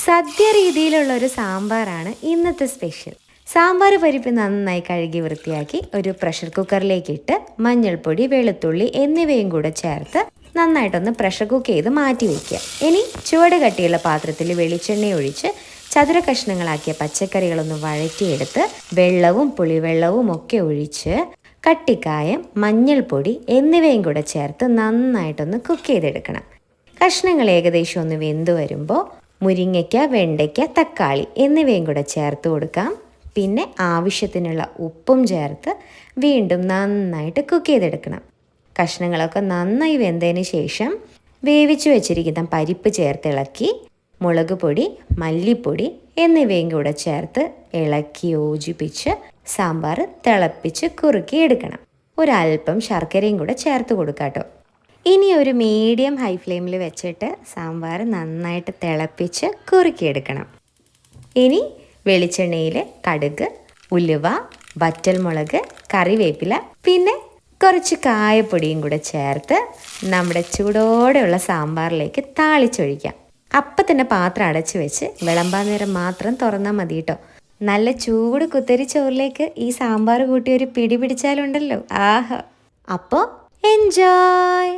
സദ്യ രീതിയിലുള്ള ഒരു സാമ്പാറാണ് ഇന്നത്തെ സ്പെഷ്യൽ. സാമ്പാർ പരിപ്പ് നന്നായി കഴുകി വൃത്തിയാക്കി ഒരു പ്രഷർ കുക്കറിലേക്ക് ഇട്ട് മഞ്ഞൾപ്പൊടി വെളുത്തുള്ളി എന്നിവയും കൂടെ ചേർത്ത് നന്നായിട്ടൊന്ന് പ്രഷർ കുക്ക് ചെയ്ത് മാറ്റി വയ്ക്കുക ഇനി ചുവട് കട്ടിയുള്ള പാത്രത്തിൽ വെളിച്ചെണ്ണ ഒഴിച്ച് ചതുര കഷ്ണങ്ങളാക്കിയ പച്ചക്കറികളൊന്ന് വഴറ്റിയെടുത്ത് വെള്ളവും പുളിവെള്ളവും ഒക്കെ ഒഴിച്ച് കട്ടിക്കായം മഞ്ഞൾപ്പൊടി എന്നിവയും കൂടെ ചേർത്ത് നന്നായിട്ടൊന്ന് കുക്ക് ചെയ്തെടുക്കണം. കഷ്ണങ്ങൾ ഏകദേശം ഒന്ന് വെന്തു വരുമ്പോൾ മുരിങ്ങയ്ക്ക വെണ്ടയ്ക്ക തക്കാളി എന്നിവയും കൂടെ ചേർത്ത് കൊടുക്കാം. പിന്നെ ആവശ്യത്തിനുള്ള ഉപ്പും ചേർത്ത് വീണ്ടും നന്നായിട്ട് കുക്ക് ചെയ്തെടുക്കണം. കഷ്ണങ്ങളൊക്കെ നന്നായി വെന്തതിന് ശേഷം വേവിച്ച് വെച്ചിരിക്കുന്ന പരിപ്പ് ചേർത്ത് ഇളക്കി മുളക് പൊടി മല്ലിപ്പൊടി എന്നിവയും കൂടെ ചേർത്ത് ഇളക്കി യോജിപ്പിച്ച് സാമ്പാർ തിളപ്പിച്ച് കുറുക്കി എടുക്കണം ഒരല്പം ശർക്കരയും കൂടെ ചേർത്ത് കൊടുക്കാട്ടോ. ഇനി ഒരു മീഡിയം ഹൈ ഫ്ലെയിമിൽ വെച്ചിട്ട് സാമ്പാർ നന്നായിട്ട് തിളപ്പിച്ച് കുറുക്കിയെടുക്കണം. ഇനി വെളിച്ചെണ്ണയിൽ കടുക് ഉലുവ വറ്റൽമുളക് കറിവേപ്പില പിന്നെ കുറച്ച് കായപ്പൊടിയും കൂടെ ചേർത്ത് നമ്മുടെ ചൂടോടെയുള്ള സാമ്പാറിലേക്ക് താളിച്ചൊഴിക്കാം. അപ്പം തന്നെ പാത്രം അടച്ചു വെച്ച് വിളമ്പാൻ നേരം മാത്രം തുറന്നാൽ മതി കേട്ടോ നല്ല ചൂട് കുത്തരി ചോറിലേക്ക് ഈ സാമ്പാർ കൂട്ടി ഒരു പിടി പിടിച്ചാലുണ്ടല്ലോ. ആഹ്. അപ്പോൾ എൻജോയ്